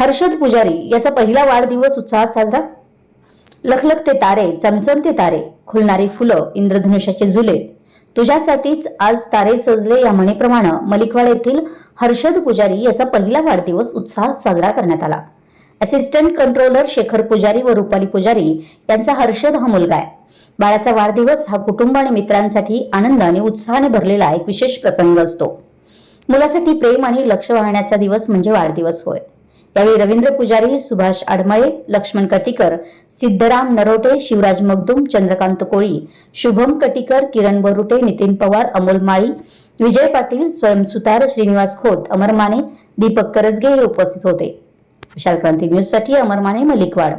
हर्षद पुजारी याचा पहिला वाढदिवस उत्साहात साजरा? लखलखते तारे चमचमते तारे खुलणारी फुलं इंद्रधनुष्याचे झुले. तुझ्यासाठीच आज तारे सजले या म्हणीप्रमाणे मलिकवाड येथील हर्षद पुजारी याचा पहिला वाढदिवस उत्साहात साजरा करण्यात आला. असिस्टंट कंट्रोलर शेखर पुजारी व रुपाली पुजारी यांचा हर्षद हा मुलगा आहे. बाळाचा वाढदिवस हा कुटुंब आणि मित्रांसाठी आनंद आणि उत्साहाने भरलेला एक विशेष प्रसंग असतो. मुलासाठी प्रेम आणि लक्ष वाहण्याचा दिवस म्हणजे वाढदिवस होय. यावेळी रवींद्र पुजारी सुभाष आडमळे लक्ष्मण कटिकर सिद्धराम नरोटे शिवराज मगदुम चंद्रकांत कोळी शुभम कटिकर किरण बरुटे नितीन पवार अमोल माळी विजय पाटील स्वयं सुतार श्रीनिवास खोत अमर माने दीपक करजगे हे उपस्थित होते. विशाल क्रांती न्यूजसाठी अमर माने मलिकवाड.